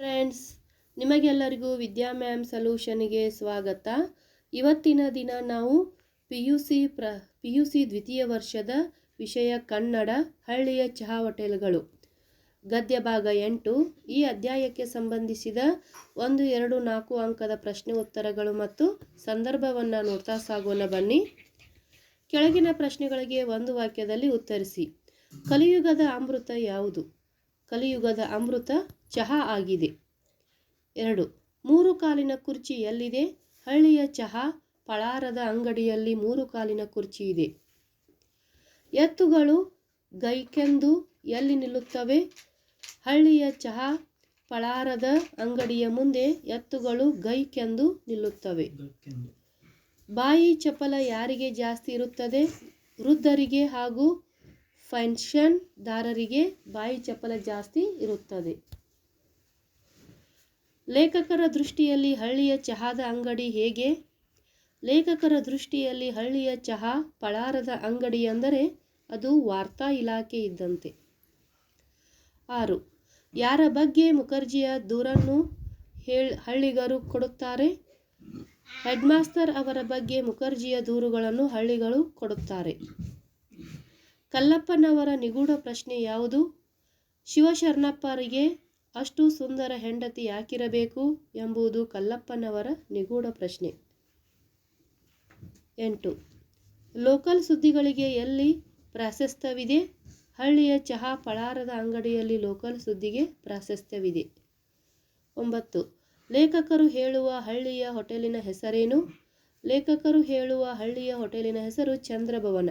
Friends, ನಿಮಗೆಲ್ಲರಿಗೂ ವಿದ್ಯಾ ma'am ಸಲ್ಯೂಷನ್ಗೆ ಸ್ವಾಗತ. ಇವತ್ತಿನ ದಿನ ನಾವು ಪಿ ಯು ಸಿ ಪ್ರ ಪಿ ಯು ಸಿ ದ್ವಿತೀಯ ವರ್ಷದ ವಿಷಯ ಕನ್ನಡ, ಹಳ್ಳಿಯ ಚಹಾ ಹೋಟೆಲ್ಗಳು. ಗದ್ಯ ಭಾಗ ಎಂಟು. ಈ ಅಧ್ಯಾಯಕ್ಕೆ ಸಂಬಂಧಿಸಿದ ಒಂದು, ಎರಡು, ನಾಲ್ಕು ಅಂಕದ ಪ್ರಶ್ನೆ ಉತ್ತರಗಳು ಮತ್ತು ಸಂದರ್ಭವನ್ನು ನೋಡ್ತಾ ಸಾಗೋಣ ಬನ್ನಿ. ಕೆಳಗಿನ ಪ್ರಶ್ನೆಗಳಿಗೆ ಒಂದು ವಾಕ್ಯದಲ್ಲಿ ಉತ್ತರಿಸಿ. ಕಲಿಯುಗದ ಅಮೃತ ಯಾವುದು? ಕಲಿಯುಗದ ಅಮೃತ ಚಹಾ ಆಗಿದೆ. ಎರಡು, ಮೂರು ಕಾಲಿನ ಕುರ್ಚಿ ಎಲ್ಲಿದೆ? ಹಳ್ಳಿಯ ಚಹಾ ಪಳಾರದ ಅಂಗಡಿಯಲ್ಲಿ ಮೂರು ಕಾಲಿನ ಕುರ್ಚಿ ಇದೆ. ಎತ್ತುಗಳು ಗೈಕೆಂದು ಎಲ್ಲಿ ನಿಲ್ಲುತ್ತವೆ? ಹಳ್ಳಿಯ ಚಹಾ ಪಳಾರದ ಅಂಗಡಿಯ ಮುಂದೆ ಎತ್ತುಗಳು ಗೈಕೆಂದು ನಿಲ್ಲುತ್ತವೆ. ಬಾಯಿ ಚಪಲ ಯಾರಿಗೆ ಜಾಸ್ತಿ ಇರುತ್ತದೆ? ವೃದ್ಧರಿಗೆ ಹಾಗೂ ಫೆನ್ಷನ್ದಾರರಿಗೆ ಬಾಯಿ ಚಪಲ ಜಾಸ್ತಿ ಇರುತ್ತದೆ. ಲೇಖಕರ ದೃಷ್ಟಿಯಲ್ಲಿ ಹಳ್ಳಿಯ ಚಹಾದ ಅಂಗಡಿ ಹೇಗೆ? ಲೇಖಕರ ದೃಷ್ಟಿಯಲ್ಲಿ ಹಳ್ಳಿಯ ಚಹಾ ಪಳಾರದ ಅಂಗಡಿ ಅಂದರೆ ಅದು ವಾರ್ತಾ ಇಲಾಖೆ ಇದ್ದಂತೆ. ಆರು, ಯಾರ ಬಗ್ಗೆ ಮುಖರ್ಜಿಯ ದೂರನ್ನು ಹೇಳ್ ಹಳ್ಳಿಗರು ಕೊಡುತ್ತಾರೆ? ಹೆಡ್ಮಾಸ್ಟರ್ ಅವರ ಬಗ್ಗೆ ಮುಖರ್ಜಿಯ ದೂರುಗಳನ್ನು ಹಳ್ಳಿಗಳು ಕೊಡುತ್ತಾರೆ. ಕಲ್ಲಪ್ಪನವರ ನಿಗೂಢ ಪ್ರಶ್ನೆ ಯಾವುದು? ಶಿವಶರಣಪ್ಪರಿಗೆ ಅಷ್ಟು ಸುಂದರ ಹೆಂಡತಿ ಯಾಕಿರಬೇಕು ಎಂಬುದು ಕಲ್ಲಪ್ಪನವರ ನಿಗೂಢ ಪ್ರಶ್ನೆ. ಎಂಟು. ಲೋಕಲ್ ಸುದ್ದಿಗಳಿಗೆ ಎಲ್ಲಿ ಪ್ರಾಶಸ್ತ್ಯವಿದೆ? ಹಳ್ಳಿಯ ಚಹಾ ಪಳಾರದ ಅಂಗಡಿಯಲ್ಲಿ ಲೋಕಲ್ ಸುದ್ದಿಗೆ ಪ್ರಾಶಸ್ತ್ಯವಿದೆ. ಒಂಬತ್ತು. ಲೇಖಕರು ಹೇಳುವ ಹಳ್ಳಿಯ ಹೋಟೆಲಿನ ಹೆಸರೇನು? ಲೇಖಕರು ಹೇಳುವ ಹಳ್ಳಿಯ ಹೋಟೆಲಿನ ಹೆಸರು ಚಂದ್ರಭವನ.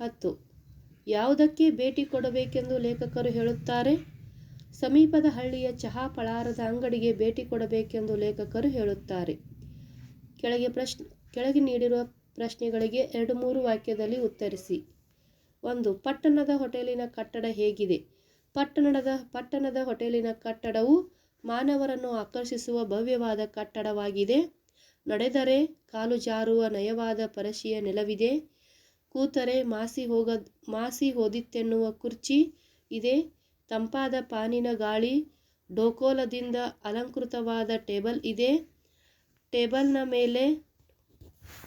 ಹತ್ತು. ಯಾವುದಕ್ಕೆ ಭೇಟಿ ಕೊಡಬೇಕೆಂದು ಲೇಖಕರು ಹೇಳುತ್ತಾರೆ? ಸಮೀಪದ ಹಳ್ಳಿಯ ಚಹಾ ಪಳಾರದ ಅಂಗಡಿಗೆ ಭೇಟಿ ಕೊಡಬೇಕೆಂದು ಲೇಖಕರು ಹೇಳುತ್ತಾರೆ. ಕೆಳಗೆ ಪ್ರಶ್ನೆ, ಕೆಳಗೆ ನೀಡಿರುವ ಪ್ರಶ್ನೆಗಳಿಗೆ ಎರಡು ಮೂರು ವಾಕ್ಯದಲ್ಲಿ ಉತ್ತರಿಸಿ. ಒಂದು, ಪಟ್ಟಣದ ಹೋಟೆಲಿನ ಕಟ್ಟಡ ಹೇಗಿದೆ. ಪಟ್ಟಣದ ಪಟ್ಟಣದ ಹೋಟೆಲಿನ ಕಟ್ಟಡವು ಮಾನವರನ್ನು ಆಕರ್ಷಿಸುವ ಭವ್ಯವಾದ ಕಟ್ಟಡವಾಗಿದೆ. ನಡೆದರೆ ಕಾಲು ಜಾರುವ ನಯವಾದ ಪರಶಿಯ ನೆಲವಿದೆ. ಕೂತರೆ ಮಾಸಿ ಹೋಗ, ಮಾಸಿ ಹೋದಿತ್ತೆನ್ನುವ ಕುರ್ಚಿ ಇದೆ. ತಂಪಾದ ಪಾನಿನ ಗಾಳಿ, ಡೋಕೋಲದಿಂದ ಅಲಂಕೃತವಾದ ಟೇಬಲ್ ಇದೆ. ಟೇಬಲ್ನ ಮೇಲೆ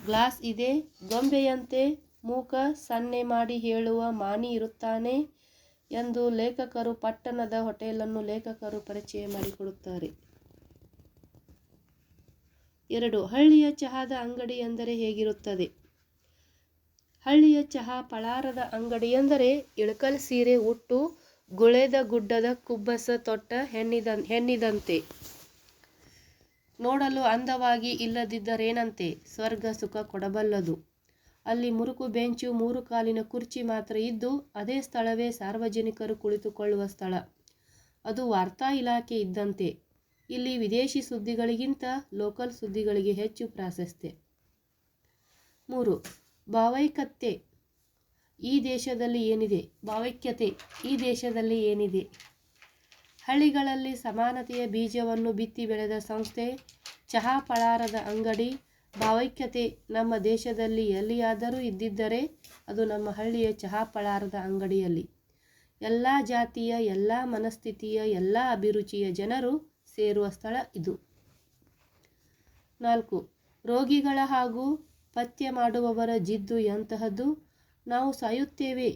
ಗ್ಲಾಸ್ ಇದೆ. ಗೊಂಬೆಯಂತೆ ಮೂಕ ಸನ್ನೆ ಮಾಡಿ ಹೇಳುವ ಮಾನಿ ಇರುತ್ತಾನೆ ಎಂದು ಲೇಖಕರು ಪಟ್ಟಣದ ಹೋಟೆಲನ್ನು ಲೇಖಕರು ಪರಿಚಯ ಮಾಡಿಕೊಡುತ್ತಾರೆ. ಎರಡು, ಹಳ್ಳಿಯ ಚಹಾದ ಅಂಗಡಿ ಎಂದರೆ ಹೇಗಿರುತ್ತದೆ? ಹಳ್ಳಿಯ ಚಹಾ ಪಳಾರದ ಅಂಗಡಿ ಎಂದರೆ ಇಳಕಲ್ ಸೀರೆ, ಉಟ್ಟು ಗುಳೆದ ಗುಡ್ಡದ ಕುಬ್ಬಸ ತೊಟ್ಟ ಹೆಣ್ಣಿದ ಹೆಣ್ಣಿದಂತೆ. ನೋಡಲು ಅಂದವಾಗಿ ಇಲ್ಲದಿದ್ದರೇನಂತೆ? ಸ್ವರ್ಗ ಸುಖ ಕೊಡಬಲ್ಲದು. ಅಲ್ಲಿ ಮುರುಕು ಬೆಂಚು, ಮೂರು ಕಾಲಿನ ಕುರ್ಚಿ ಮಾತ್ರ ಇದ್ದು, ಅದೇ ಸ್ಥಳವೇ ಸಾರ್ವಜನಿಕರು ಕುಳಿತುಕೊಳ್ಳುವ ಸ್ಥಳ. ಅದು ವಾರ್ತಾ ಇಲಾಖೆ ಇದ್ದಂತೆ. ಇಲ್ಲಿ ವಿದೇಶಿ ಸುದ್ದಿಗಳಿಗಿಂತ ಲೋಕಲ್ ಸುದ್ದಿಗಳಿಗೆ ಹೆಚ್ಚು ಪ್ರಾಶಸ್ತ್ಯ. ಮೂರು ಭಾವೈಕ್ಯತೆ ಈ ದೇಶದಲ್ಲಿ ಏನಿದೆ? ಭಾವೈಕ್ಯತೆ ಈ ದೇಶದಲ್ಲಿ ಏನಿದೆ? ಹಳ್ಳಿಗಳಲ್ಲಿ ಸಮಾನತೆಯ ಬೀಜವನ್ನು ಬಿತ್ತಿ ಬೆಳೆದ ಸಂಸ್ಥೆ ಚಹಾ ಪಳಾರದ ಅಂಗಡಿ ಭಾವೈಕ್ಯತೆ ನಮ್ಮ ದೇಶದಲ್ಲಿ ಎಲ್ಲಿಯಾದರೂ ಇದ್ದಿದ್ದರೆ ಅದು ನಮ್ಮ ಹಳ್ಳಿಯ ಚಹಾ ಪಳಾರದ ಅಂಗಡಿಯಲ್ಲಿ. ಎಲ್ಲ ಜಾತಿಯ, ಎಲ್ಲ ಮನಸ್ಥಿತಿಯ, ಎಲ್ಲ ಅಭಿರುಚಿಯ ಜನರು ಸೇರುವ ಸ್ಥಳ ಇದು. ನಾಲ್ಕು, ರೋಗಿಗಳ ಹಾಗೂ ಪಥ್ಯ ಮಾಡುವವರ ಜಿದ್ದು ಎಂತಹದ್ದು? ನಾವು ಸಾಯುತ್ತೇವೆ.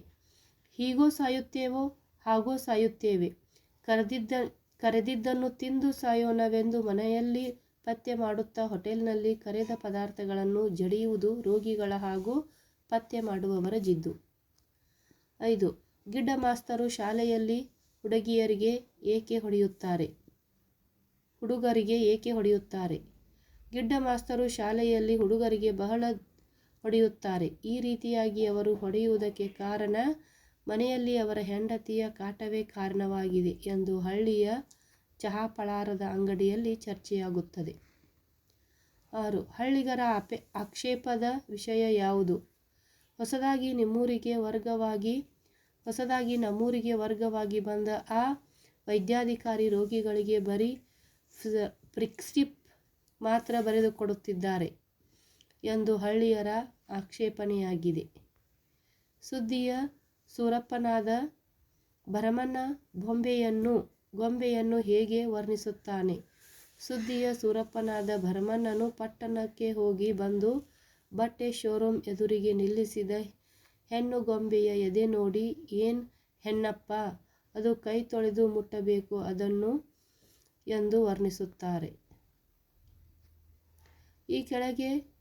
ಹೀಗೋ ಸಾಯುತ್ತೇವೋ, ಹಾಗೋ ಸಾಯುತ್ತೇವೆ. ಕರೆದಿದ್ದ, ಕರೆದಿದ್ದನ್ನು ತಿಂದು ಸಾಯೋಣವೆಂದು ಮನೆಯಲ್ಲಿ ಪತ್ತೆ ಮಾಡುತ್ತಾ ಹೋಟೆಲ್ನಲ್ಲಿ ಕರೆದ ಪದಾರ್ಥಗಳನ್ನು ಜಡಿಯುವುದು ರೋಗಿಗಳ ಹಾಗೂ ಪತ್ತೆ ಮಾಡುವವರ ಜಿದ್ದು. ಐದು, ಗಿಡ್ಡ ಮಾಸ್ತರು ಶಾಲೆಯಲ್ಲಿ ಹುಡುಗಿಯರಿಗೆ ಏಕೆ ಹೊಡೆಯುತ್ತಾರೆ? ಹುಡುಗರಿಗೆ ಏಕೆ ಹೊಡೆಯುತ್ತಾರೆ? ಗಿಡ್ಡ ಮಾಸ್ತರು ಶಾಲೆಯಲ್ಲಿ ಹುಡುಗರಿಗೆ ಬಹಳ ಹೊಡೆಯುತ್ತಾರೆ. ಈ ರೀತಿಯಾಗಿ ಅವರು ಹೊಡೆಯುವುದಕ್ಕೆ ಕಾರಣ ಮನೆಯಲ್ಲಿ ಅವರ ಹೆಂಡತಿಯ ಕಾಟವೇ ಕಾರಣವಾಗಿದೆ ಎಂದು ಹಳ್ಳಿಯ ಚಹಾ ಪಳಾರದ ಅಂಗಡಿಯಲ್ಲಿ ಚರ್ಚೆಯಾಗುತ್ತದೆ. ಆರು, ಹಳ್ಳಿಗರ ಅಪೆ ಆಕ್ಷೇಪದ ವಿಷಯ ಯಾವುದು? ಹೊಸದಾಗಿ ನಿಮ್ಮೂರಿಗೆ ವರ್ಗವಾಗಿ, ಹೊಸದಾಗಿ ನಮ್ಮೂರಿಗೆ ವರ್ಗವಾಗಿ ಬಂದ ಆ ವೈದ್ಯಾಧಿಕಾರಿ ರೋಗಿಗಳಿಗೆ ಬರೀ ಪ್ರಿಸ್ಕ್ರಿಪ್ ಮಾತ್ರ ಬರೆದುಕೊಡುತ್ತಿದ್ದಾರೆ. ಎಂದು ಹಳ್ಳಿಯರ ಆಕ್ಷೇಪಣೆಯಾಗಿದೆ. ಸುದ್ದಿಯ ಸೂರಪ್ಪನಾದ ಭರಮಣ್ಣ ಬೊಂಬೆಯನ್ನು, ಗೊಂಬೆಯನ್ನು ಹೇಗೆ ವರ್ಣಿಸುತ್ತಾನೆ? ಸುದ್ದಿಯ ಸೂರಪ್ಪನಾದ ಭರಮಣ್ಣನು ಪಟ್ಟಣಕ್ಕೆ ಹೋಗಿ ಬಂದು ಬಟ್ಟೆ ಶೋರೂಮ್ ಎದುರಿಗೆ ನಿಲ್ಲಿಸಿದ ಹೆಣ್ಣು ಗೊಂಬೆಯ ಎದೆ ನೋಡಿ, ಏನ್ ಹೆಣ್ಣಪ್ಪ, ಅದು ಕೈ ತೊಳೆದು ಮುಟ್ಟಬೇಕು ಅದನ್ನು ಎಂದು ವರ್ಣಿಸುತ್ತಾರೆ. ಈ ಕೆಳಗೆ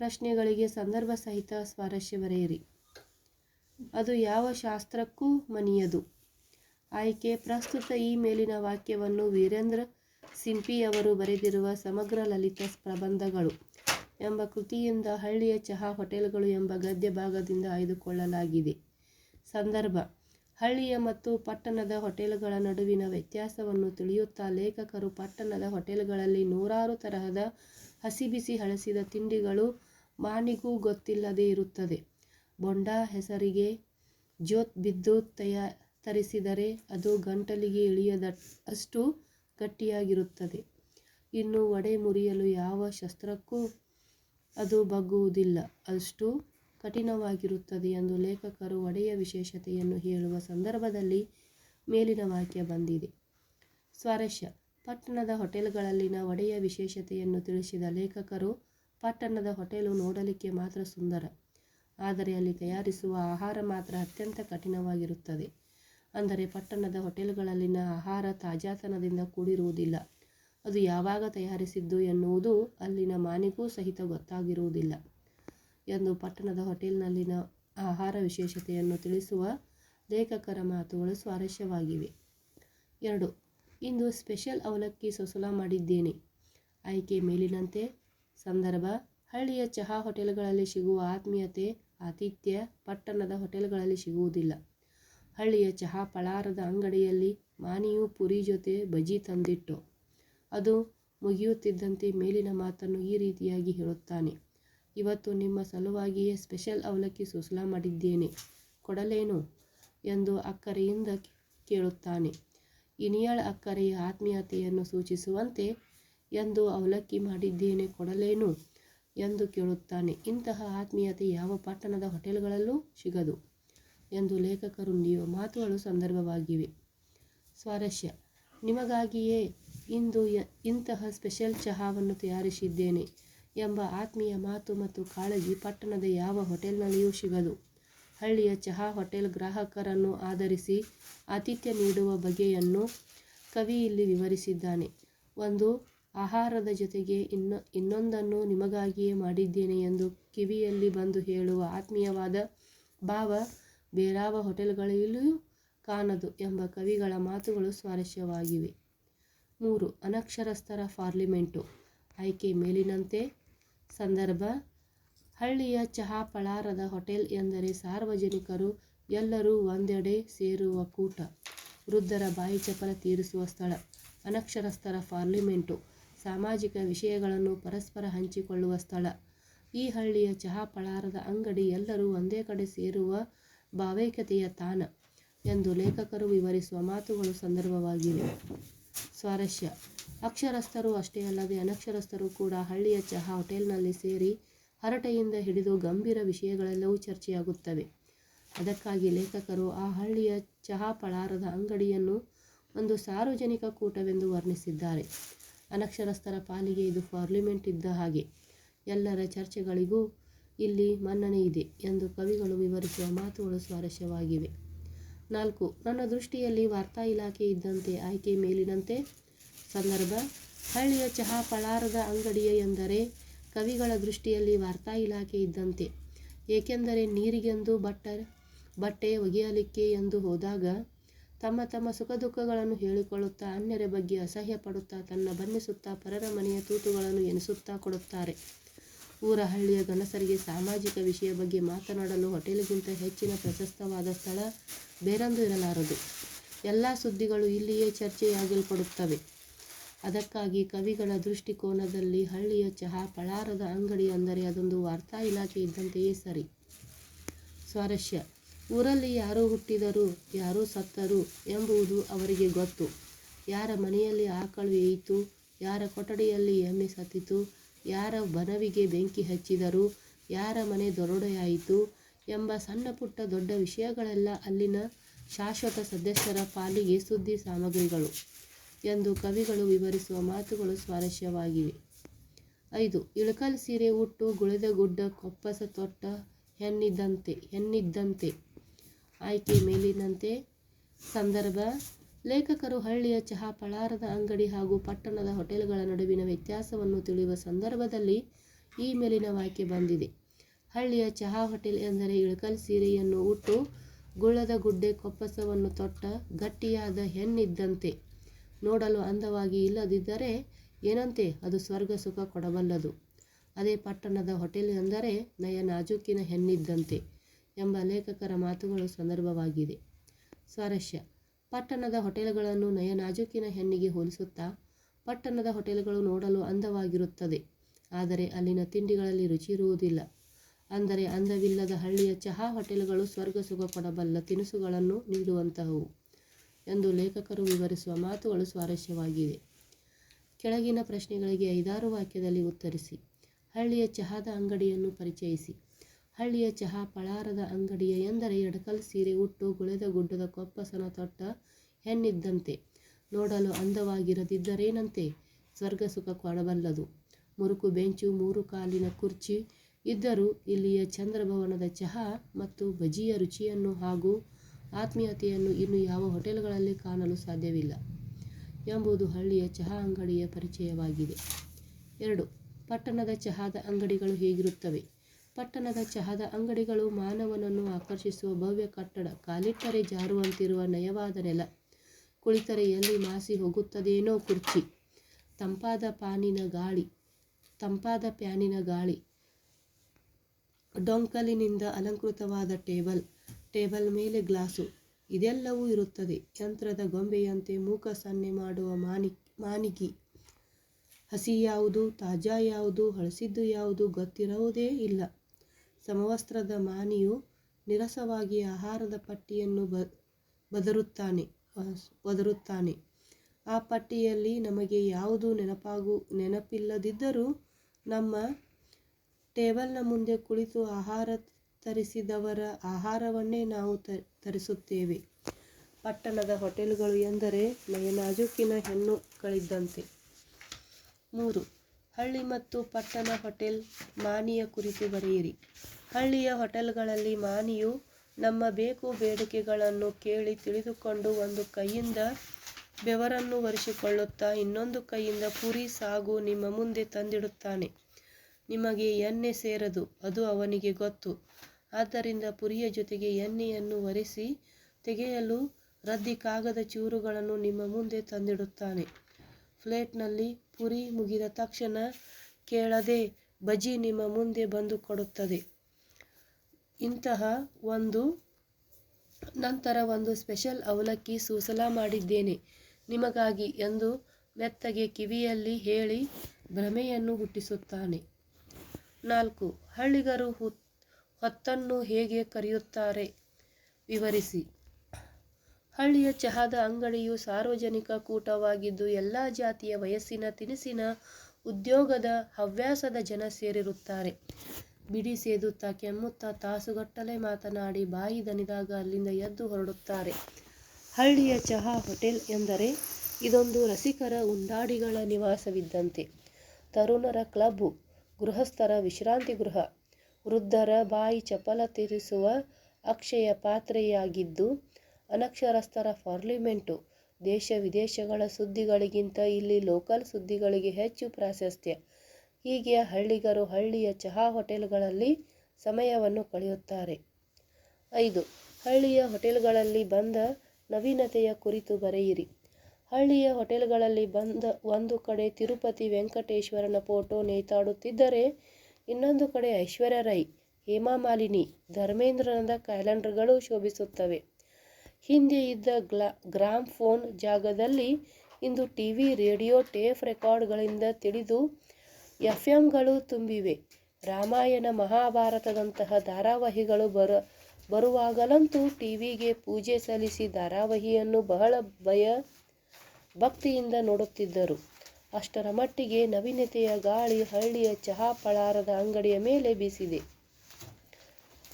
ಪ್ರಶ್ನೆಗಳಿಗೆ ಸಂದರ್ಭ ಸಹಿತ ಸ್ವಾರಸ್ಯ ಬರೆಯಿರಿ. ಅದು ಯಾವ ಶಾಸ್ತ್ರಕ್ಕೂ ಮನಿಯದು. ಆಯ್ಕೆ, ಪ್ರಸ್ತುತ ಈ ಮೇಲಿನ ವಾಕ್ಯವನ್ನು ವೀರೇಂದ್ರ ಸಿಂಪಿಯವರು ಬರೆದಿರುವ ಸಮಗ್ರ ಲಲಿತ ಪ್ರಬಂಧಗಳು ಎಂಬ ಕೃತಿಯಿಂದ ಹಳ್ಳಿಯ ಚಹಾ ಹೋಟೆಲ್ಗಳು ಎಂಬ ಗದ್ಯ ಭಾಗದಿಂದ ಆಯ್ದುಕೊಳ್ಳಲಾಗಿದೆ. ಸಂದರ್ಭ, ಹಳ್ಳಿಯ ಮತ್ತು ಪಟ್ಟಣದ ಹೋಟೆಲ್ಗಳ ನಡುವಿನ ವ್ಯತ್ಯಾಸವನ್ನು ತಿಳಿಯುತ್ತಾ ಲೇಖಕರು ಪಟ್ಟಣದ ಹೋಟೆಲ್ಗಳಲ್ಲಿ ನೂರಾರು ತರಹದ ಹಸಿಬಿಸಿ ಹಳಸಿದ ತಿಂಡಿಗಳು ಮಾನಿಗೂ ಗೊತ್ತಿಲ್ಲದೆ ಇರುತ್ತದೆ. ಬೊಂಡ ಹೆಸರಿಗೆ ಜ್ಯೋತ್ ಬಿದ್ದು ತಯಾ, ತರಿಸಿದರೆ ಅದು ಗಂಟಲಿಗೆ ಇಳಿಯದ ಅಷ್ಟು ಗಟ್ಟಿಯಾಗಿರುತ್ತದೆ. ಇನ್ನು ವಡೆ ಮುರಿಯಲು ಯಾವ ಶಸ್ತ್ರಕ್ಕೂ ಅದು ಬಗ್ಗುವುದಿಲ್ಲ. ಅಷ್ಟು ಕಠಿಣವಾಗಿರುತ್ತದೆ ಎಂದು ಲೇಖಕರು ವಡೆಯ ವಿಶೇಷತೆಯನ್ನು ಹೇಳುವ ಸಂದರ್ಭದಲ್ಲಿ ಮೇಲಿನ ವಾಕ್ಯ ಬಂದಿದೆ. ಸ್ವಾರಸ್ಯ. ಪಟ್ಟಣದ ಹೋಟೆಲ್ಗಳಲ್ಲಿನ ವಡೆಯ ವಿಶೇಷತೆಯನ್ನು ತಿಳಿಸಿದ ಲೇಖಕರು ಪಟ್ಟಣದ ಹೋಟೆಲು ನೋಡಲಿಕ್ಕೆ ಮಾತ್ರ ಸುಂದರ. ಆದರೆ ಅಲ್ಲಿ ತಯಾರಿಸುವ ಆಹಾರ ಮಾತ್ರ ಅತ್ಯಂತ ಕಠಿಣವಾಗಿರುತ್ತದೆ. ಅಂದರೆ ಪಟ್ಟಣದ ಹೋಟೆಲ್ಗಳಲ್ಲಿನ ಆಹಾರ ತಾಜಾತನದಿಂದ ಕೂಡಿರುವುದಿಲ್ಲ. ಅದು ಯಾವಾಗ ತಯಾರಿಸಿದ್ದು ಎನ್ನುವುದು ಅಲ್ಲಿನ ಮಾನಿಗೂ ಸಹಿತ ಗೊತ್ತಾಗಿರುವುದಿಲ್ಲ. ಎಂದು ಪಟ್ಟಣದ ಹೋಟೆಲ್ನಲ್ಲಿನ ಆಹಾರ ವಿಶೇಷತೆಯನ್ನು ತಿಳಿಸುವ ಲೇಖಕರ ಮಾತುಗಳು ಸ್ವಾರಸ್ಯವಾಗಿವೆ. ಎರಡು. ಇಂದು ಸ್ಪೆಷಲ್ ಅವಲಕ್ಕಿ ಸೊಸಲ ಮಾಡಿದ್ದೇನೆ. ಆಯ್ಕೆ ಮೇಲಿನಂತೆ ಸಂದರ್ಭ, ಹಳ್ಳಿಯ ಚಹಾ ಹೋಟೆಲ್ಗಳಲ್ಲಿ ಸಿಗುವ ಆತ್ಮೀಯತೆ, ಆತಿಥ್ಯ ಪಟ್ಟಣದ ಹೋಟೆಲ್ಗಳಲ್ಲಿ ಸಿಗುವುದಿಲ್ಲ. ಹಳ್ಳಿಯ ಚಹಾ ಪಳಾರದ ಅಂಗಡಿಯಲ್ಲಿ ಮಾನಿಯು ಪುರಿ ಜೊತೆ ಬಜಿ ತಂದಿಟ್ಟು, ಅದು ಮುಗಿಯುತ್ತಿದ್ದಂತೆ ಮೇಲಿನ ಮಾತನ್ನು ಈ ರೀತಿಯಾಗಿ ಹೇಳುತ್ತಾನೆ. ಇವತ್ತು ನಿಮ್ಮ ಸಲುವಾಗಿಯೇ ಸ್ಪೆಷಲ್ ಅವಲಕ್ಕಿ ಸುಸ್ಲ ಮಾಡಿದ್ದೇನೆ. ಕೊಡಲೇನು? ಎಂದು ಅಕ್ಕರೆಯಿಂದ ಕೇಳುತ್ತಾನೆ. ಇನಿಯಳ ಅಕ್ಕರೆಯ ಆತ್ಮೀಯತೆಯನ್ನು ಸೂಚಿಸುವಂತೆ ಎಂದು ಅವಲಕ್ಕಿ ಮಾಡಿದ್ದೇನೆ ಕೊಡಲೇನು? ಎಂದು ಕೇಳುತ್ತಾನೆ. ಇಂತಹ ಆತ್ಮೀಯತೆ ಯಾವ ಪಟ್ಟಣದ ಹೋಟೆಲ್ಗಳಲ್ಲೂ ಸಿಗದು ಎಂದು ಲೇಖಕರು ನೀಡುವ ಮಾತುಗಳು ಸಂದರ್ಭವಾಗಿವೆ. ಸ್ವಾರಸ್ಯ. ನಿಮಗಾಗಿಯೇ ಇಂದು ಇಂತಹ ಸ್ಪೆಷಲ್ ಚಹಾವನ್ನು ತಯಾರಿಸಿದ್ದೇನೆ ಎಂಬ ಆತ್ಮೀಯ ಮಾತು ಮತ್ತು ಕಾಳಜಿ ಪಟ್ಟಣದ ಯಾವ ಹೋಟೆಲ್ನಲ್ಲಿಯೂ ಸಿಗದು. ಹಳ್ಳಿಯ ಚಹಾ ಹೋಟೆಲ್ ಗ್ರಾಹಕರನ್ನು ಆಧರಿಸಿ ಆತಿಥ್ಯ ನೀಡುವ ಬಗೆಯನ್ನು ಕವಿ ಇಲ್ಲಿ ವಿವರಿಸಿದ್ದಾನೆ. ಒಂದು ಆಹಾರದ ಜೊತೆಗೆ ಇನ್ನು, ಇನ್ನೊಂದನ್ನು ನಿಮಗಾಗಿಯೇ ಮಾಡಿದ್ದೇನೆ ಎಂದು ಕಿವಿಯಲ್ಲಿ ಬಂದು ಹೇಳುವ ಆತ್ಮೀಯವಾದ ಭಾವ ಬೇರಾವ ಹೋಟೆಲ್ಗಳಲ್ಲಿಯೂ ಕಾಣದು ಎಂಬ ಕವಿಗಳ ಮಾತುಗಳು ಸ್ವಾರಸ್ಯವಾಗಿವೆ. ಮೂರು, ಅನಕ್ಷರಸ್ಥರ ಪಾರ್ಲಿಮೆಂಟು. ಆಯ್ಕೆ ಮೇಲಿನಂತೆ. ಸಂದರ್ಭ, ಹಳ್ಳಿಯ ಚಹಾ ಪಳಾರದ ಹೋಟೆಲ್ ಎಂದರೆ ಸಾರ್ವಜನಿಕರು ಎಲ್ಲರೂ ಒಂದೆಡೆ ಸೇರುವ ಕೂಟ. ವೃದ್ಧರ ಬಾಯಿ ಚಪಲ ತೀರಿಸುವ ಸ್ಥಳ. ಅನಕ್ಷರಸ್ಥರ ಪಾರ್ಲಿಮೆಂಟು. ಸಾಮಾಜಿಕ ವಿಷಯಗಳನ್ನು ಪರಸ್ಪರ ಹಂಚಿಕೊಳ್ಳುವ ಸ್ಥಳ. ಈ ಹಳ್ಳಿಯ ಚಹಾ ಪಳಾರದ ಅಂಗಡಿ ಎಲ್ಲರೂ ಒಂದೇ ಕಡೆ ಸೇರುವ ಭಾವೈಕ್ಯತೆಯ ತಾಣ ಎಂದು ಲೇಖಕರು ವಿವರಿಸುವ ಮಾತುಗಳು ಸಂದರ್ಭವಾಗಿವೆ. ಸ್ವಾರಸ್ಯ. ಅಕ್ಷರಸ್ಥರು ಅಷ್ಟೇ ಅಲ್ಲದೆ ಅನಕ್ಷರಸ್ಥರು ಕೂಡ ಹಳ್ಳಿಯ ಚಹಾ ಹೋಟೆಲ್ನಲ್ಲಿ ಸೇರಿ ಹರಟೆಯಿಂದ ಹಿಡಿದು ಗಂಭೀರ ವಿಷಯಗಳೆಲ್ಲವೂ ಚರ್ಚೆಯಾಗುತ್ತವೆ. ಅದಕ್ಕಾಗಿ ಲೇಖಕರು ಆ ಹಳ್ಳಿಯ ಚಹಾ ಪಳಾರದ ಅಂಗಡಿಯನ್ನು ಒಂದು ಸಾರ್ವಜನಿಕ ಕೂಟವೆಂದು ವರ್ಣಿಸಿದ್ದಾರೆ. ಅನಕ್ಷರಸ್ಥರ ಪಾಲಿಗೆ ಇದು ಪಾರ್ಲಿಮೆಂಟ್ ಇದ್ದ ಹಾಗೆ. ಎಲ್ಲರ ಚರ್ಚೆಗಳಿಗೂ ಇಲ್ಲಿ ಮನ್ನಣೆ ಇದೆ ಎಂದು ಕವಿಗಳು ವಿವರಿಸುವ ಮಾತುಗಳು ಸ್ವಾರಸ್ಯವಾಗಿವೆ. ನಾಲ್ಕು, ನನ್ನ ದೃಷ್ಟಿಯಲ್ಲಿ ವಾರ್ತಾ ಇಲಾಖೆ ಇದ್ದಂತೆ ಆಯ್ಕೆ ಮೇಲಿನಂತೆ. ಸಂದರ್ಭ, ಹಳ್ಳಿಯ ಚಹಾ ಪಳಾರದ ಅಂಗಡಿಯ ಎಂದರೆ ಕವಿಗಳ ದೃಷ್ಟಿಯಲ್ಲಿ ವಾರ್ತಾ ಇಲಾಖೆ ಇದ್ದಂತೆ. ಏಕೆಂದರೆ ನೀರಿಗೆಂದು ಬಟ್ಟ, ಬಟ್ಟೆ ಒಗೆಯಲಿಕ್ಕೆ ಎಂದು ಹೋದಾಗ ತಮ್ಮ ತಮ್ಮ ಸುಖ ದುಃಖಗಳನ್ನು ಹೇಳಿಕೊಳ್ಳುತ್ತಾ, ಅನ್ಯರ ಬಗ್ಗೆ ಅಸಹ್ಯ ಪಡುತ್ತಾ, ತನ್ನ ಬಂಧಿಸುತ್ತಾ, ಪರರ ಮನೆಯ ತೂತುಗಳನ್ನು ಎನಿಸುತ್ತಾ ಕೊಡುತ್ತಾರೆ. ಊರ ಹಳ್ಳಿಯ ಗಣಸರಿಗೆ ಸಾಮಾಜಿಕ ವಿಷಯ ಬಗ್ಗೆ ಮಾತನಾಡಲು ಹೋಟೆಲ್ಗಿಂತ ಹೆಚ್ಚಿನ ಪ್ರಶಸ್ತವಾದ ಸ್ಥಳ ಬೇರೊಂದು ಇರಲಾರದು. ಎಲ್ಲ ಸುದ್ದಿಗಳು ಇಲ್ಲಿಯೇ ಚರ್ಚೆಯಾಗಲ್ಪಡುತ್ತವೆ. ಅದಕ್ಕಾಗಿ ಕವಿಗಳ ದೃಷ್ಟಿಕೋನದಲ್ಲಿ ಹಳ್ಳಿಯ ಚಹಾ ಪಳಾರದ ಅಂಗಡಿ ಅಂದರೆ ಅದೊಂದು ವಾರ್ತಾ ಇಲಾಖೆ ಇದ್ದಂತೆಯೇ ಸರಿ. ಸ್ವಾರಸ್ಯ. ಊರಲ್ಲಿ ಯಾರು ಹುಟ್ಟಿದರು, ಯಾರು ಸತ್ತರು ಎಂಬುದು ಅವರಿಗೆ ಗೊತ್ತು. ಯಾರ ಮನೆಯಲ್ಲಿ ಆಕಳು ಏಯಿತು, ಯಾರ ಕೊಠಡಿಯಲ್ಲಿ ಎಮ್ಮೆ ಸತ್ತಿತು, ಯಾರ ಬನವಿಗೆ ಬೆಂಕಿ ಹಚ್ಚಿದರು, ಯಾರ ಮನೆ ದೊರಡೆಯಾಯಿತು ಎಂಬ ಸಣ್ಣ ಪುಟ್ಟ ದೊಡ್ಡ ವಿಷಯಗಳೆಲ್ಲ ಅಲ್ಲಿನ ಶಾಶ್ವತ ಸದಸ್ಯರ ಪಾಲಿಗೆ ಸುದ್ದಿ ಸಾಮಗ್ರಿಗಳು ಎಂದು ಕವಿಗಳು ವಿವರಿಸುವ ಮಾತುಗಳು ಸ್ವಾರಸ್ಯವಾಗಿವೆ. ಐದು, ಇಳಕಲ್ ಸೀರೆ ಉಟ್ಟು ಗುಳೆದ ಗುಡ್ಡ ಕೊಪ್ಪಸ ತೊಟ್ಟ ಹೆಣ್ಣಿದ್ದಂತೆ ಹೆಣ್ಣಿದ್ದಂತೆ. ಆಯ್ಕೆ ಮೇಲಿನಂತೆ. ಸಂದರ್ಭ. ಲೇಖಕರು ಹಳ್ಳಿಯ ಚಹಾ ಪಳಾರದ ಅಂಗಡಿ ಹಾಗೂ ಪಟ್ಟಣದ ಹೋಟೆಲ್ಗಳ ನಡುವಿನ ವ್ಯತ್ಯಾಸವನ್ನು ತಿಳಿಯುವ ಸಂದರ್ಭದಲ್ಲಿ ಈ ಮೇಲಿನ ವಾಕ್ಯ ಬಂದಿದೆ. ಹಳ್ಳಿಯ ಚಹಾ ಹೋಟೆಲ್ ಎಂದರೆ ಇಳಕಲ್ ಸೀರೆಯನ್ನು ಉಟ್ಟು ಗುಳ್ಳದ ಗುಡ್ಡೆ ಕೊಪ್ಪಸವನ್ನು ತೊಟ್ಟ ಗಟ್ಟಿಯಾದ ಹೆಣ್ಣಿದ್ದಂತೆ. ನೋಡಲು ಅಂದವಾಗಿ ಇಲ್ಲದಿದ್ದರೆ ಏನಂತೆ? ಅದು ಸ್ವರ್ಗ ಸುಖ ಕೊಡಬಲ್ಲದು. ಅದೇ ಪಟ್ಟಣದ ಹೋಟೆಲ್ ಎಂದರೆ ನಯ ನಾಜೂಕಿನ ಹೆಣ್ಣಿದ್ದಂತೆ. ಎಂಬ ಲೇಖಕರ ಮಾತುಗಳು ಸಂದರ್ಭವಾಗಿದೆ. ಸ್ವಾರಸ್ಯ. ಪಟ್ಟಣದ ಹೋಟೆಲ್ಗಳನ್ನು ನಯ ನಾಜೂಕಿನ ಹೆಣ್ಣಿಗೆ ಹೋಲಿಸುತ್ತಾ ಪಟ್ಟಣದ ಹೋಟೆಲ್ಗಳು ನೋಡಲು ಅಂದವಾಗಿರುತ್ತದೆ. ಆದರೆ ಅಲ್ಲಿನ ತಿಂಡಿಗಳಲ್ಲಿ ರುಚಿ ಇರುವುದಿಲ್ಲ. ಅಂದರೆ ಅಂದವಿಲ್ಲದ ಹಳ್ಳಿಯ ಚಹಾ ಹೋಟೆಲ್ಗಳು ಸ್ವರ್ಗ ಸುಖ ಕೊಡಬಲ್ಲ ತಿನಿಸುಗಳನ್ನು ನೀಡುವಂತಹವು ಎಂದು ಲೇಖಕರು ವಿವರಿಸುವ ಮಾತುಗಳು ಸ್ವಾರಸ್ಯವಾಗಿವೆ ಕೆಳಗಿನ ಪ್ರಶ್ನೆಗಳಿಗೆ ಐದಾರು ವಾಕ್ಯದಲ್ಲಿ ಉತ್ತರಿಸಿ. ಹಳ್ಳಿಯ ಚಹಾದ ಅಂಗಡಿಯನ್ನು ಪರಿಚಯಿಸಿ. ಹಳ್ಳಿಯ ಚಹಾ ಪಳಾರದ ಅಂಗಡಿಯ ಎಂದರೆ ಎಡಕಲ್ ಸೀರೆ ಉಟ್ಟು ಗುಳೆದ ಗುಡ್ಡದ ಕೊಪ್ಪಸನ ತೊಟ್ಟ ಹೆಣ್ಣಿದ್ದಂತೆ. ನೋಡಲು ಅಂದವಾಗಿರದಿದ್ದರೇನಂತೆ? ಸ್ವರ್ಗ ಸುಖ ಕೊಡಬಲ್ಲದು. ಮುರುಕು, ಬೆಂಚು, ಮೂರು ಕಾಲಿನ ಕುರ್ಚಿ ಇದ್ದರೂ ಇಲ್ಲಿಯ ಚಂದ್ರಭವನದ ಚಹಾ ಮತ್ತು ಬಜಿಯ ರುಚಿಯನ್ನು ಹಾಗೂ ಆತ್ಮೀಯತೆಯನ್ನು ಇನ್ನು ಯಾವ ಹೋಟೆಲ್ಗಳಲ್ಲಿ ಕಾಣಲು ಸಾಧ್ಯವಿಲ್ಲ ಎಂಬುದು ಹಳ್ಳಿಯ ಚಹಾ ಅಂಗಡಿಯ ಪರಿಚಯವಾಗಿದೆ. ಎರಡು, ಪಟ್ಟಣದ ಚಹಾದ ಅಂಗಡಿಗಳು ಹೇಗಿರುತ್ತವೆ? ಪಟ್ಟಣದ ಚಹಾದ ಅಂಗಡಿಗಳು ಮಾನವನನ್ನು ಆಕರ್ಷಿಸುವ ಭವ್ಯ ಕಟ್ಟಡ, ಕಾಲಿಟ್ಟರೆ ಜಾರುವಂತಿರುವ ನಯವಾದ ನೆಲ, ಕುಳಿತರೆ ಎಲ್ಲಿ ಮಾಸಿ ಹೋಗುತ್ತದೇನೋ ಕುರ್ಚಿ, ತಂಪಾದ ಪಾನಿನ ಗಾಳಿ, ತಂಪಾದ ಪ್ಯಾನಿನ ಗಾಳಿ, ಡೊಂಕಲಿನಿಂದ ಅಲಂಕೃತವಾದ ಟೇಬಲ್ ಟೇಬಲ್ ಮೇಲೆ ಗ್ಲಾಸು, ಇದೆಲ್ಲವೂ ಇರುತ್ತದೆ. ಯಂತ್ರದ ಗೊಂಬೆಯಂತೆ ಮೂಕ ಸನ್ನೆ ಮಾಡುವ ಮಾನಿ ಮಾನಿಗಿ. ಹಸಿ ಯಾವುದು, ತಾಜಾ ಯಾವುದು, ಹಳಸಿದ್ದು ಯಾವುದು ಗೊತ್ತಿರುವುದೇ ಇಲ್ಲ. ಸಮವಸ್ತ್ರದ ಮಾನಿಯು ನಿರಸವಾಗಿ ಆಹಾರದ ಪಟ್ಟಿಯನ್ನು ಬ, ಬದರುತ್ತಾನೆ ಒದರುತ್ತಾನೆ. ಆ ಪಟ್ಟಿಯಲ್ಲಿ ನಮಗೆ ಯಾವುದು ನೆನಪಾಗು, ನೆನಪಿಲ್ಲದಿದ್ದರೂ ನಮ್ಮ ಟೇಬಲ್ನ ಮುಂದೆ ಕುಳಿತು ಆಹಾರ ತರಿಸಿದವರ ಆಹಾರವನ್ನೇ ನಾವು ತರಿಸುತ್ತೇವೆ. ಪಟ್ಟಣದ ಹೋಟೆಲ್ಗಳು ಎಂದರೆ ನಯನಾಜೂಕಿನ ಹೆಣ್ಣುಗಳಿದ್ದಂತೆ ಮೂರು ಹಳ್ಳಿ ಮತ್ತು ಪಟ್ಟಣ ಹೋಟೆಲ್ ಮಾನಿಯ ಕುರಿತು ಬರೆಯಿರಿ. ಹಳ್ಳಿಯ ಹೋಟೆಲ್ಗಳಲ್ಲಿ ಮಾನಿಯು ನಮ್ಮ ಬೇಕು ಬೇಡಿಕೆಗಳನ್ನು ಕೇಳಿ ತಿಳಿದುಕೊಂಡು ಒಂದು ಕೈಯಿಂದ ಬೆವರನ್ನು ಒರೆಸಿಕೊಳ್ಳುತ್ತಾ ಇನ್ನೊಂದು ಕೈಯಿಂದ ಪುರಿ ಸಾಗು ನಿಮ್ಮ ಮುಂದೆ ತಂದಿಡುತ್ತಾನೆ. ನಿಮಗೆ ಎಣ್ಣೆ ಸೇರದು, ಅದು ಅವನಿಗೆ ಗೊತ್ತು. ಆದ್ದರಿಂದ ಪುರಿಯ ಜೊತೆಗೆ ಎಣ್ಣೆಯನ್ನು ಒರೆಸಿ ತೆಗೆಯಲು ರದ್ದಿ ಕಾಗದ ಚೂರುಗಳನ್ನು ನಿಮ್ಮ ಮುಂದೆ ತಂದಿಡುತ್ತಾನೆ. ಪ್ಲೇಟ್ನಲ್ಲಿ ಪುರಿ ಮುಗಿದ ತಕ್ಷಣ ಕೇಳದೆ ಬಜಿ ನಿಮ್ಮ ಮುಂದೆ ಬಂದು ಕೊಡುತ್ತದೆ. ಇಂತಹ ಒಂದು, ನಂತರ ಒಂದು ಸ್ಪೆಷಲ್ ಅವಲಕ್ಕಿ ಸೂಸಲ ಮಾಡಿದ್ದೇನೆ. ನಿಮಗಾಗಿ ಎಂದು ಮೆತ್ತಗೆ ಕಿವಿಯಲ್ಲಿ ಹೇಳಿ ಭ್ರಮೆಯನ್ನು ಹುಟ್ಟಿಸುತ್ತಾನೆ. ನಾಲ್ಕು, ಹಳ್ಳಿಗರು ಹೊತ್ತನ್ನು ಹೇಗೆ ಕರೆಯುತ್ತಾರೆ? ವಿವರಿಸಿ. ಹಳ್ಳಿಯ ಚಹಾದ ಅಂಗಡಿಯು ಸಾರ್ವಜನಿಕ ಕೂಟವಾಗಿದ್ದು ಎಲ್ಲ ಜಾತಿಯ ವಯಸ್ಸಿನ ತಿನಿಸಿನ ಉದ್ಯೋಗದ ಹವ್ಯಾಸದ ಜನ ಸೇರಿರುತ್ತಾರೆ. ಬಿಡಿ ಸೇದುತ್ತಾ ಕೆಮ್ಮುತ್ತಾ ತಾಸುಗಟ್ಟಲೆ ಮಾತನಾಡಿ ಬಾಯಿ ದನಿದಾಗ ಅಲ್ಲಿಂದ ಎದ್ದು ಹೊರಡುತ್ತಾರೆ. ಹಳ್ಳಿಯ ಚಹಾ ಹೋಟೆಲ್ ಎಂದರೆ ಇದೊಂದು ರಸಿಕರ ಉಂಡಾಡಿಗಳ ನಿವಾಸವಿದ್ದಂತೆ. ತರುಣರ ಕ್ಲಬ್ಬು ಗೃಹಸ್ಥರ ವಿಶ್ರಾಂತಿ ಗೃಹ, ವೃದ್ಧರ ಬಾಯಿ ಚಪಲ ತೀರಿಸುವ ಅಕ್ಷಯ ಪಾತ್ರೆಯಾಗಿದ್ದು ಅನಕ್ಷರಸ್ಥರ ಪಾರ್ಲಿಮೆಂಟು ದೇಶ ವಿದೇಶಗಳ ಸುದ್ದಿಗಳಿಗಿಂತ ಇಲ್ಲಿ ಲೋಕಲ್ ಸುದ್ದಿಗಳಿಗೆ ಹೆಚ್ಚು ಪ್ರಾಶಸ್ತ್ಯ. ಹೀಗೆ ಹಳ್ಳಿಗರು ಹಳ್ಳಿಯ ಚಹಾ ಹೋಟೆಲ್ಗಳಲ್ಲಿ ಸಮಯವನ್ನು ಕಳೆಯುತ್ತಾರೆ. ಐದು, ಹಳ್ಳಿಯ ಹೋಟೆಲ್ಗಳಲ್ಲಿ ಬಂದ ನವೀನತೆಯ ಕುರಿತು ಬರೆಯಿರಿ. ಹಳ್ಳಿಯ ಹೋಟೆಲ್ಗಳಲ್ಲಿ ಬಂದ ಒಂದು ಕಡೆ ತಿರುಪತಿ ವೆಂಕಟೇಶ್ವರನ ಫೋಟೋ ನೇತಾಡುತ್ತಿದ್ದರೆ, ಇನ್ನೊಂದು ಕಡೆ ಐಶ್ವರ್ಯ ರೈ ಹೇಮಾ ಮಾಲಿನಿ ಧರ್ಮೇಂದ್ರನದ ಕ್ಯಾಲೆಂಡರ್ಗಳು ಶೋಭಿಸುತ್ತವೆ. ಹಿಂದೆ ಇದ್ದ ಗ್ಲಾ ಗ್ರಾಮ್ ಫೋನ್ ಜಾಗದಲ್ಲಿ ಇಂದು ಟಿವಿ, ರೇಡಿಯೋ, ಟೇಪ್ ರೆಕಾರ್ಡ್ಗಳಿಂದ ತಿಳಿದು ಎಫ್ ಎಂಗಳು ತುಂಬಿವೆ. ರಾಮಾಯಣ ಮಹಾಭಾರತದಂತಹ ಧಾರಾವಾಹಿಗಳು ಬರ, ಬರುವಾಗಲಂತೂ ಟಿವಿಗೆ ಪೂಜೆ ಸಲ್ಲಿಸಿ ಧಾರಾವಾಹಿಯನ್ನು ಬಹಳ ಭಯ, ಭಕ್ತಿಯಿಂದ ನೋಡುತ್ತಿದ್ದರು. ಅಷ್ಟರ ಮಟ್ಟಿಗೆ ನವೀನತೆಯ ಗಾಳಿ ಹಳ್ಳಿಯ ಚಹಾ ಪಳಾರದ ಅಂಗಡಿಯ ಮೇಲೆ ಬೀಸಿದೆ.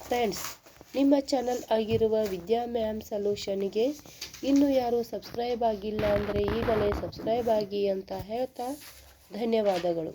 ಫ್ರೆಂಡ್ಸ್ ನಿಮ್ಮ ಚಾನಲ್ ಆಗಿರುವ ವಿದ್ಯಾ ಮ್ಯಾಮ್ ಸೊಲ್ಯೂಷನ್ಗೆ ಇನ್ನು ಯಾರು ಸಬ್ಸ್ಕ್ರೈಬ್ ಆಗಿಲ್ಲ ಅಂದರೆ ಈಗಲೇ ಸಬ್ಸ್ಕ್ರೈಬ್ ಆಗಿ ಅಂತ ಹೇಳ್ತಾ ಧನ್ಯವಾದಗಳು.